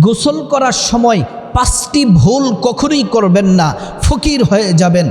গোসল করার সময় পাঁচটি ভুল কখনোই করবেন না। ফকির হয়ে যাবেন।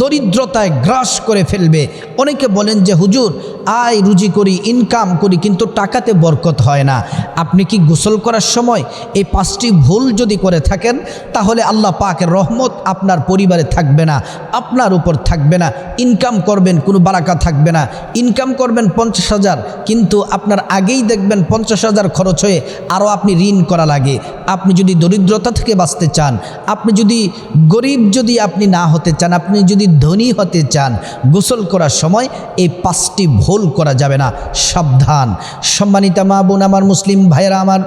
দরিদ্রতায় গ্রাস করে ফেলবে। অনেকে বলেন যে, হুজুর, আয় রুজি করি ইনকাম করি, কিন্তু টাকাতে বরকত হয় না। আপনি কি গোসল করার সময় এই পাঁচটি ভুল যদি করে থাকেন, তাহলে আল্লাহ পাকের রহমত আপনার পরিবারে থাকবে না, আপনার উপর থাকবে না। ইনকাম করবেন, কোনো বারাকা থাকবে না। ইনকাম করবেন পঞ্চাশ হাজার, কিন্তু আপনার আগেই দেখবেন পঞ্চাশ হাজার খরচ হয়ে আরও আপনি ঋণ করা লাগে। আপনি যদি দরিদ্রতা থেকে বাঁচতে চান, আপনি যদি গরিব যদি আপনি না হতে চান, আপনি যদি ধনী হতে চান, গোসল করার সময় এই পাঁচটি ভুল করা যাবে না। সাবধান। সম্মানিতা মা বোন, আমার মুসলিম ভাইয়েরা, আমার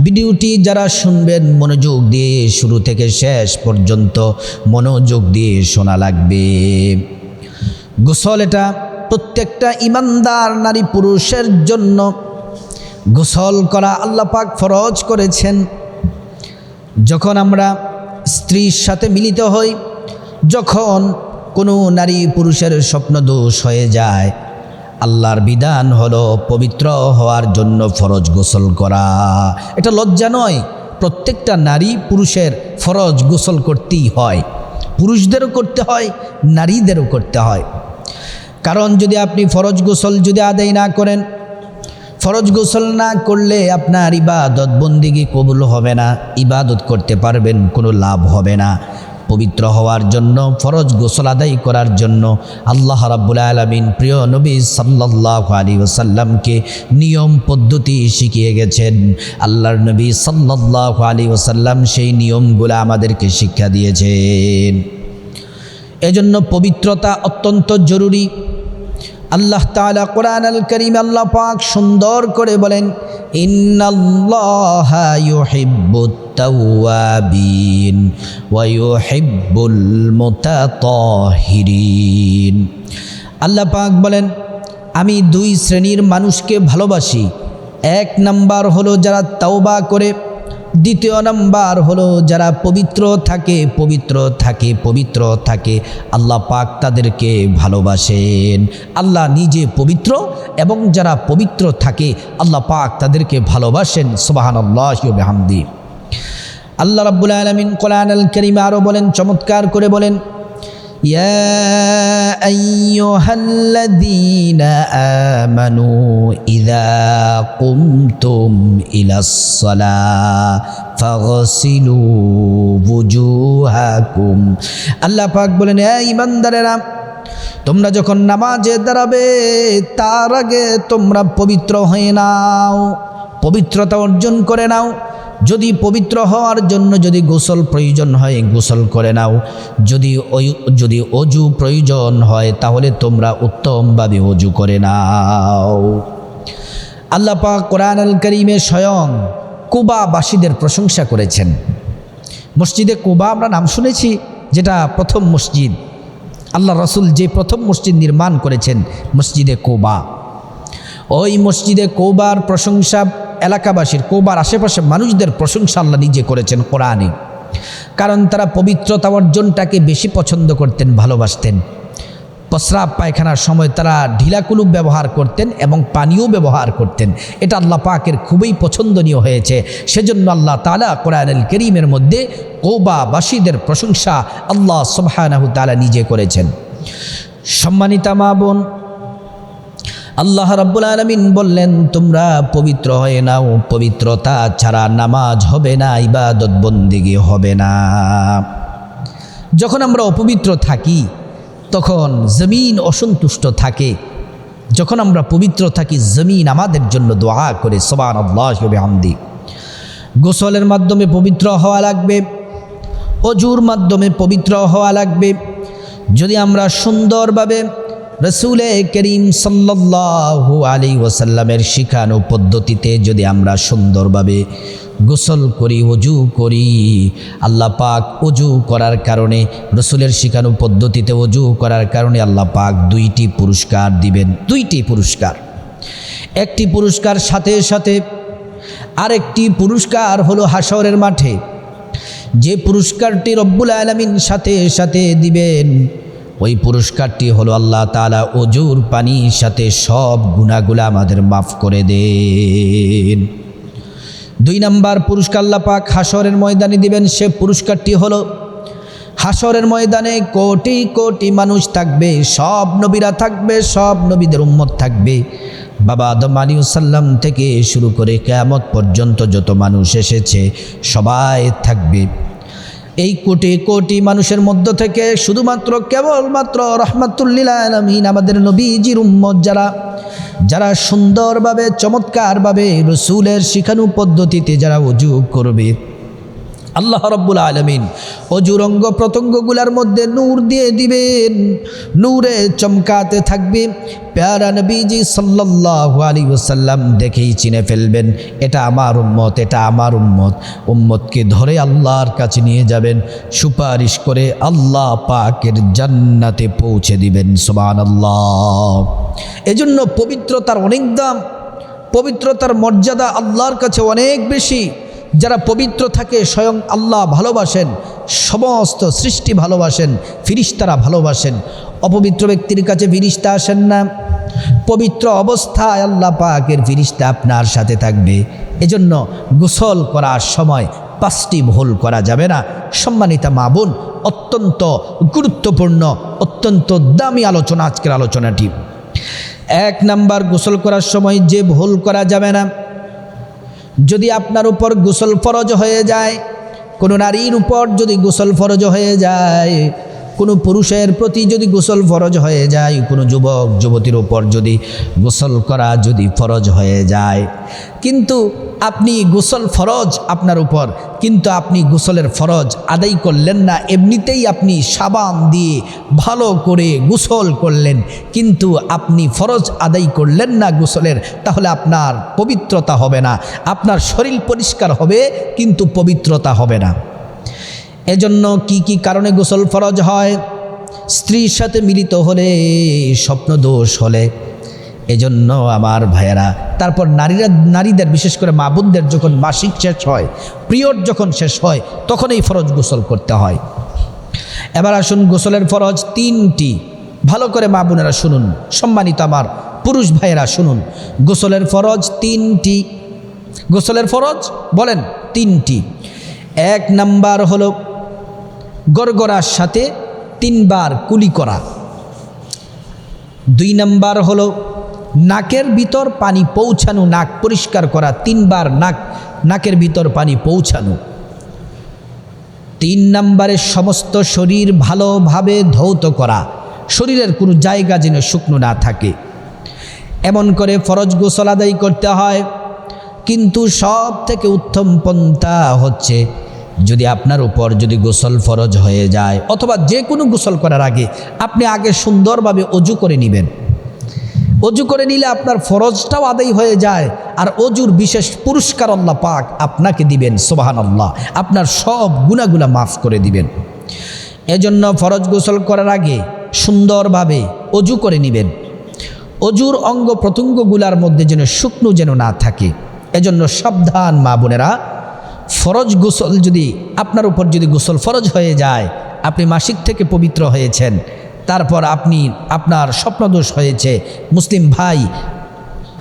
ভিডিওটি যারা শুনবেন, মনোযোগ দিয়ে শুরু থেকে শেষ পর্যন্ত মনোযোগ দিয়ে শোনা লাগবে। গোসল এটা প্রত্যেকটা ইমানদার নারী পুরুষের জন্য। গোসল করা আল্লাহ পাক ফরজ করেছেন। যখন আমরা স্ত্রীর সাথে মিলিত হই যখন কোনো নারী পুরুষের স্বপ্ন দোষ হয়ে যায়, আল্লাহর বিধান হলো পবিত্র হওয়ার জন্য ফরজ গোসল করা। এটা লজ্জা নয়, প্রত্যেকটা নারী পুরুষের ফরজ গোসল করতেই হয়। পুরুষদেরও করতে হয়, নারীদেরও করতে হয়। কারণ যদি আপনি ফরজ গোসল যদি আদায় না করেন, ফরজ গোসল না করলে আপনার ইবাদত বন্দিগি কবুল হবে না, ইবাদত করতে পারবেন, কোনো লাভ হবে না। পবিত্র হওয়ার জন্য, ফরজ গোসল আদায় করার জন্য আল্লাহ রাব্বুল আলমিন প্রিয় নবী সাল্লাহ আলী ওসাল্লামকে নিয়ম, পদ্ধতি শিখিয়ে গেছেন। আল্লাহর নবী সাল্লাহ আলী ওসাল্লাম সেই নিয়মগুলো আমাদেরকে শিক্ষা দিয়েছেন। এজন্য পবিত্রতা অত্যন্ত জরুরি। আল্লাহ তাআলা কোরআন আল করিম আল্লাহ পাক সুন্দর করে বলেন, ইন্নাল্লাহা ইউহিব্বুত ওয়া ইউহিব্বুল মুতাতাহিরিন আল্লাহ পাক বলেন, আমি দুই শ্রেণির মানুষকে ভালোবাসি। এক নাম্বার হলো যারা তাওবা করে, দ্বিতীয় নাম্বার হলো যারা পবিত্র থাকে পবিত্র থাকে পবিত্র থাকে। আল্লাহ পাক তাদেরকে ভালোবাসেন। আল্লাহ নিজে পবিত্র এবং যারা পবিত্র থাকে, আল্লাহ পাক তাদেরকে ভালোবাসেন। সোবাহান আল্লাহ হামদি আল্লাহ রাব্বুল আলমিন কোরআন আল করিমে আরও বলেন চমৎকার করে বলেন يا أيها الذين آمنوا إذا قمتم إلى الصلاة فاغسلوا وجوهكم আল্লাহ পাক বলেন এ ইমানদারেরা তোমরা যখন নামাজে দাঁড়াবে তার আগে তোমরা পবিত্র হয়ে নাও পবিত্রতা অর্জন করে নাও যদি পবিত্র হওয়ার জন্য যদি গোসল প্রয়োজন হয়, গোসল করে নাও। যদি যদি অজু প্রয়োজন হয়, তাহলে তোমরা উত্তমভাবে অজু করে নাও। আল্লাহ পাক কোরআন আল করিমে স্বয়ং কুবাবাসীদের প্রশংসা করেছেন। মসজিদে কুবা আমরা নাম শুনেছি, যেটা প্রথম মসজিদ। আল্লাহ রসুল যে প্রথম মসজিদ নির্মাণ করেছেন, মসজিদে কোবা। ওই মসজিদে কোবার প্রশংসা এলাকাবাসীর কোবার আশেপাশে মানুষদের প্রশংসা আল্লাহ নিজে করেছেন কোরআনে। কারণ তারা পবিত্রতা অর্জনটাকে বেশি পছন্দ করতেন, ভালোবাসতেন। প্রস্রাব পায়খানার সময় তারা ঢিলাকুলুপ ব্যবহার করতেন এবং পানীয় ব্যবহার করতেন। এটা আল্লাহ পাকের খুবই পছন্দনীয় হয়েছে। সেজন্য আল্লাহ তালা কোরআনুল করিমের মধ্যে কৌবাবাসীদের প্রশংসা আল্লাহ সুবহানাহু তালা নিজে করেছেন। সম্মানিতা মা বোন আল্লাহ রাব্বুল আলমিন বললেন, তোমরা পবিত্র হয়ে নাও, পবিত্রতা ছাড়া নামাজ হবে না, ইবাদত বন্দিগি হবে না। যখন আমরা অপবিত্র থাকি, তখন জমিন অসন্তুষ্ট থাকে। যখন আমরা পবিত্র থাকি, জমিন আমাদের জন্য দোয়া করে সবান আল্লাহ আমদি গোসলের মাধ্যমে পবিত্র হওয়া লাগবে, অজুর মাধ্যমে পবিত্র হওয়া লাগবে। যদি আমরা সুন্দরভাবে রসুলে করিম সাল্লাল্লাহু আলী ওসাল্লামের শিখানো পদ্ধতিতে যদি আমরা সুন্দরভাবে গোসল করি অজু করি, আল্লাহ পাক অজু করার কারণে, রসুলের শিখানো পদ্ধতিতে অজু করার কারণে আল্লাহ পাক দুইটি পুরস্কার দিবেন। দুইটি পুরস্কার। একটি পুরস্কার সাথে সাথে আরেকটি পুরস্কার হলো হাসরের মাঠে। যে পুরস্কারটি রব্বুল আলমিন সাথে সাথে দিবেন ওই পুরস্কারটি হলো আল্লাহ তালা অজুর পানির সাথে সব গুণাগুলা আমাদের মাফ করে দেন। দুই নাম্বার পুরস্কার পাক হাসরের ময়দানে দিবেন, সে পুরস্কারটি হলো হাসরের ময়দানে কোটি কোটি মানুষ থাকবে, সব নবীরা থাকবে, সব নবীদের উম্মত থাকবে। বাবা আদম আলিউসাল্লাম থেকে শুরু করে কেয়ামত পর্যন্ত যত মানুষ এসেছে, সবাই থাকবে। এই কোটি কোটি মানুষের মধ্য থেকে শুধুমাত্র কেবলমাত্র রহমাতুল্লিল আমাদের নবীজির উম্মত যারা যারা সুন্দরভাবে, চমৎকারভাবে রসুলের শিখানু পদ্ধতিতে যারা অজু করবে। আল্লাহ রব্বুল আলমিন অজুরঙ্গ প্রত্যঙ্গগুলার মধ্যে নূর দিয়ে দিবেন। নূরে চমকাতে থাকবে। প্যারা নবীজি সাল্লাহ আলী ওসাল্লাম দেখেই চিনে ফেলবেন, এটা আমার উম্মত, এটা আমার উম্মত। উম্মতকে ধরে আল্লাহর কাছে নিয়ে যাবেন, সুপারিশ করে আল্লাহ পাকের জান্নাতে পৌঁছে দিবেন সোবান আল্লাহ এজন্য পবিত্রতার অনেক দাম, পবিত্রতার মর্যাদা আল্লাহর কাছে অনেক বেশি। যারা পবিত্র থাকে, স্বয়ং আল্লাহ ভালোবাসেন, সমস্ত সৃষ্টি ভালোবাসেন, ফিরিস্তারা ভালোবাসেন। অপবিত্র ব্যক্তির কাছে ফিরিস্তা আসেন না। পবিত্র অবস্থায় আল্লাহ পাকের ফিরিস্তা আপনার সাথে থাকবে। এজন্য গোসল করার সময় পাঁচটি ভুল করা যাবে না। সম্মানিতা মা বোন, অত্যন্ত গুরুত্বপূর্ণ, অত্যন্ত দামি আলোচনা আজকের আলোচনাটি। এক নাম্বার, গোসল করার সময় যে ভুল করা যাবে না। যদি আপনার উপর গোসল ফরজ হয়ে যায়, কোনো নারীর উপর যদি গোসল ফরজ হয়ে যায় কোনো পুরুষের প্রতি যদি গোসল ফরজ হয়ে যায়, কোনো যুবক, যুবতীর উপর যদি গোসল করা যদি ফরজ হয়ে যায়। কিন্তু আপনি গোসল ফরজ আপনার উপর, কিন্তু আপনি গোসলের ফরজ আদায় করলেন না, এমনিতেই আপনি সাবান দিয়ে ভালো করে গোসল করলেন, কিন্তু আপনি ফরজ আদায় করলেন না গোসলের, তাহলে আপনার পবিত্রতা হবে না। আপনার শরীর পরিষ্কার হবে, কিন্তু পবিত্রতা হবে না। এজন্য কি কি কারণে গোসল ফরজ হয়? স্ত্রীর সাথে মিলিত হলে স্বপ্ন দোষ হলে। এজন্য আমার ভাইয়েরা, তারপর নারীরা, নারীদের, বিশেষ করে মা বোনদের যখন মাসিক শেষ হয়, পিরিয়ড যখন শেষ হয়, তখন এই ফরজ গোসল করতে হয়। এবার আসুন গোসলের ফরজ তিনটি। ভালো করে মা বোনেরা শুনুন, সম্মানিত আমার পুরুষ ভাইয়েরা শুনুন। গোসলের ফরজ তিনটি। গোসলের ফরজ বলেন তিনটি। এক নাম্বার হলো গড়গড়ার সাথে তিনবার কুলি করা। দুই নাম্বার হলো, নাকের ভিতর পানি পৌঁছানো, নাক পরিষ্কার করা, তিনবার নাক, নাকের ভিতর পানি পৌঁছানো। তিন নম্বরে সমস্ত শরীর ভালোভাবে ধৌত করা, শরীরের কোনো জায়গা যেন শুকনো না থাকে। এমন করে ফরজ গোসল আদায় করতে হয়, কিন্তু সব থেকে উত্তম পন্থা হচ্ছে যদি আপনার উপর যদি গোসল ফরজ হয়ে যায়, অথবা যে কোনো গোসল করার আগে আপনি আগে সুন্দরভাবে অজু করে নেবেন। অজু করে নিলে আপনার ফরজটাও আদায় হয়ে যায়, আর অজুর বিশেষ পুরস্কার আল্লাহ পাক আপনাকে দিবেন সোবাহান আল্লাহ আপনার সব গুণাগুলা মাফ করে দিবেন। এজন্য ফরজ গোসল করার আগে সুন্দরভাবে অজু করে নেবেন। অজুর অঙ্গ প্রত্যঙ্গগুলার মধ্যে যেন শুকনো যেন না থাকে, এজন্য সাবধান মা বোনেরা ফরজ গোসল যদি আপনার উপর যদি গোসল ফরজ হয়ে যায়, আপনি মাসিক থেকে পবিত্র হয়েছেন, তারপর আপনি আপনার স্বপ্নদোষ হয়েছে, মুসলিম ভাই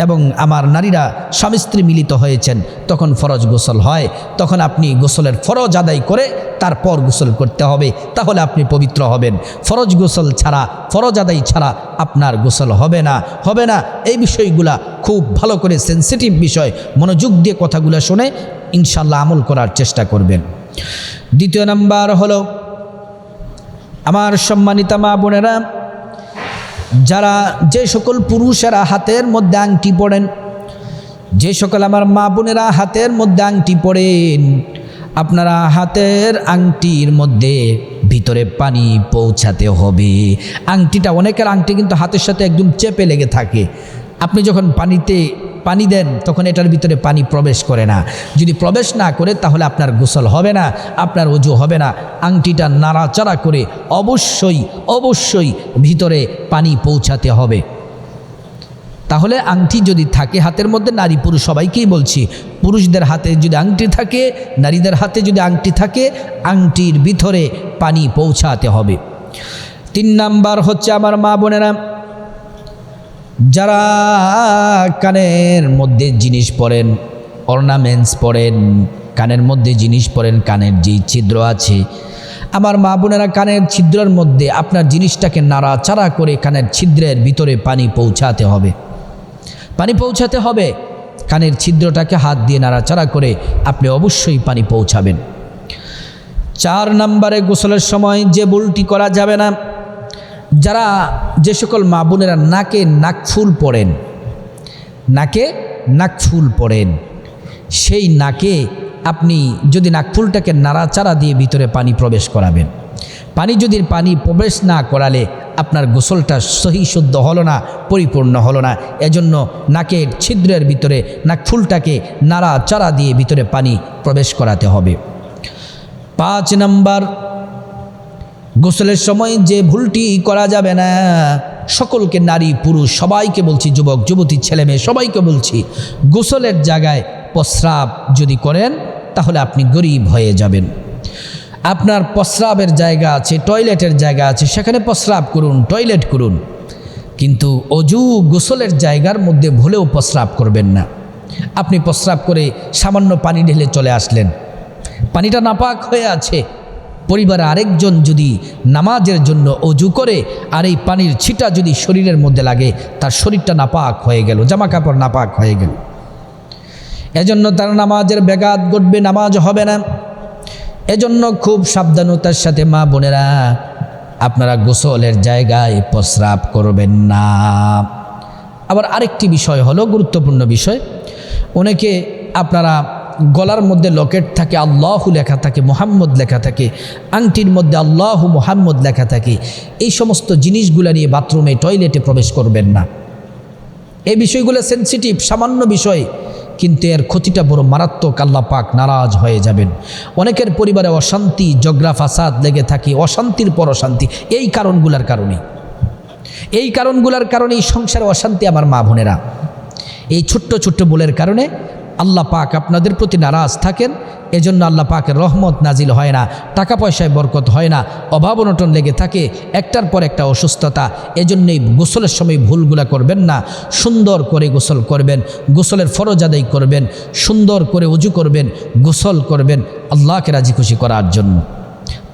এবং আমার নারীরা স্বামী স্ত্রী মিলিত হয়েছেন, তখন ফরজ গোসল হয়, তখন আপনি গোসলের ফরজ আদায় করে তারপর গোসল করতে হবে, তাহলে আপনি পবিত্র হবেন। ফরজ গোসল ছাড়া, ফরজ আদায় ছাড়া আপনার গোসল হবে না হবে না। এই বিষয়গুলা খুব ভালো করে সেন্সিটিভ বিষয়। মনোযোগ দিয়ে কথাগুলো শুনে ইনশাল্লাহ আমল করার চেষ্টা করবেন। দ্বিতীয় নাম্বার হলো, আমার সম্মানিতা মা বোনেরা, যারা যে সকল পুরুষেরা হাতের মধ্যে আংটি পড়েন যে সকল আমার মা বোনেরা হাতের মধ্যে আংটি পড়েন আপনারা হাতের আংটির মধ্যে ভিতরে পানি পৌঁছাতে হবে। আংটিটা, অনেকের আংটি কিন্তু হাতের সাথে একদম চেপে লেগে থাকে। আপনি যখন পানিতে পানি দেন, তখন এটার ভিতরে পানি প্রবেশ করে না। যদি প্রবেশ না করে, তাহলে আপনার গোসল হবে না, আপনার অজু হবে না। আংটিটা নাড়াচাড়া করে অবশ্যই অবশ্যই ভিতরে পানি পৌঁছাতে হবে। তাহলে আংটি যদি থাকে হাতের মধ্যে, নারী পুরুষ সবাইকেই বলছি, পুরুষদের হাতে যদি আংটি থাকে, নারীদের হাতে যদি আংটি থাকে, আংটির ভিতরে পানি পৌঁছাতে হবে। তিন নাম্বার হচ্ছে আমার মা বোনেরা যারা কানের মধ্যে জিনিস পরেন অর্নামেন্টস পরেন, কানের মধ্যে জিনিস পরেন, কানের যেই ছিদ্র আছে, আমার মা বোনেরা কানের ছিদ্রের মধ্যে আপনার জিনিসটাকে নাড়াচাড়া করে কানের ছিদ্রের ভিতরে পানি পৌঁছাতে হবে। পানি পৌঁছাতে হবে। কানের ছিদ্রটাকে হাত দিয়ে নাড়াচাড়া করে আপনি অবশ্যই পানি পৌঁছাবেন। চার নম্বরে গোসলের সময় যে ভুলটি করা যাবে না যারা যে সকল মা বোনেরা নাকে নাকফুল পড়েন, নাকে নাকফুল পড়েন, সেই নাকে আপনি যদি নাকফুলটাকে নাড়াচাড়া দিয়ে ভিতরে পানি প্রবেশ করাবেন। পানি যদি পানি প্রবেশ না করালে আপনার গোসলটা সহি শুদ্ধ হলো না, পরিপূর্ণ হলো না। এজন্য নাকের ছিদ্রের ভিতরে নাকফুলটাকে নাড়াচাড়া দিয়ে ভিতরে পানি প্রবেশ করাতে হবে। পাঁচ নাম্বার গোসলের সময় যে ভুলটি করা যাবে না, সকলকে নারী, পুরুষ, সবাইকে বলছি, যুবক, যুবতী, ছেলে মেয়ে, সবাইকে বলছি, গোসলের জায়গায় প্রস্রাব যদি করেন, তাহলে আপনি গরিব হয়ে যাবেন। আপনার প্রস্রাবের জায়গা আছে, টয়লেটের জায়গা আছে, সেখানে প্রস্রাব করুন, টয়লেট করুন। কিন্তু অজু গোসলের জায়গার মধ্যে ভুলেও প্রস্রাব করবেন না। আপনি প্রস্রাব করে সামান্য পানি ঢেলে চলে আসলেন। পানিটা নাপাক হয়ে আছে পরিবারে আরেকজন যদি নামাজের জন্য অজু করে, আর এই পানির ছিটা যদি শরীরের মধ্যে লাগে, তার শরীরটা নাপাক হয়ে গেল জামা কাপড় নাপাক হয়ে গেল। এজন্য তার নামাজের ব্যাঘাত ঘটবে, নামাজ হবে না। এজন্য খুব সাবধানতার সাথে মা বোনেরা, আপনারা গোসলের জায়গায় প্রস্রাব করবেন না। আবার আরেকটি বিষয় হলো, গুরুত্বপূর্ণ বিষয়, অনেকে আপনারা গলার মধ্যে লকেট থাকে, আল্লাহু লেখা থাকে, মোহাম্মদ লেখা থাকে, আংটির মধ্যে আল্লাহু মোহাম্মদ লেখা থাকে, এই সমস্ত জিনিসগুলো নিয়ে বাথরুমে, টয়লেটে প্রবেশ করবেন না। এই বিষয়গুলো সেন্সিটিভ সামান্য বিষয়, কিন্তু এর ক্ষতিটা বড় মারাত্মক, আল্লাহ পাক নারাজ হয়ে যাবেন। অনেকের পরিবারে অশান্তি জগরা ফাসাদ লেগে থাকে, অশান্তির পর অশান্তি, এই কারণগুলোর কারণে। এই কারণগুলোর কারণে এই সংসারে অশান্তি আমার মা বোনেরা। এই ছোট্ট ছোট্ট বলের কারণে আল্লাহ পাক আপনাদের প্রতি নারাজ থাকেন, এজন্য আল্লাহ পাকের রহমত নাজিল হয় না, টাকা পয়সায় বরকত হয় না, অভাব অনটন লেগে থাকে, একটার পর একটা অসুস্থতা, এজন্যই গোসলের সময় ভুলগুলা করবেন না, সুন্দর করে গোসল করবেন, গোসলের ফরজ আদায় করবেন, সুন্দর করে উজু করবেন, গোসল করবেন, আল্লাহকে রাজি খুশি করার জন্য।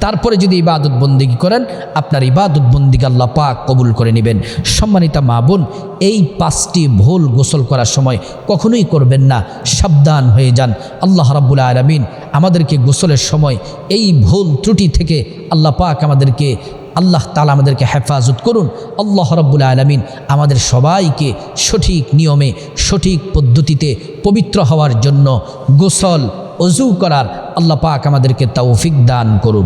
তারপরে যদি ইবাদত বন্দিগি করেন, আপনার ইবাদত বন্দিগি আল্লাহ পাক কবুল করে নেবেন। সম্মানিতা মা বোন, এই পাঁচটি ভুল গোসল করার সময় কখনোই করবেন না, সাবধান হয়ে যান। আল্লাহ রাব্বুল আলমিন আমাদেরকে গোসলের সময় এই ভুল ত্রুটি থেকে আল্লাহ পাক আমাদেরকে, আল্লাহ তালা আমাদেরকে হেফাজত করুন। আল্লাহ রব্বুল আলমিন আমাদের সবাইকে সঠিক নিয়মে, সঠিক পদ্ধতিতে পবিত্র হওয়ার জন্য গোসল, অজু করার আল্লাহ পাক আমাদেরকে তৌফিক দান করুন।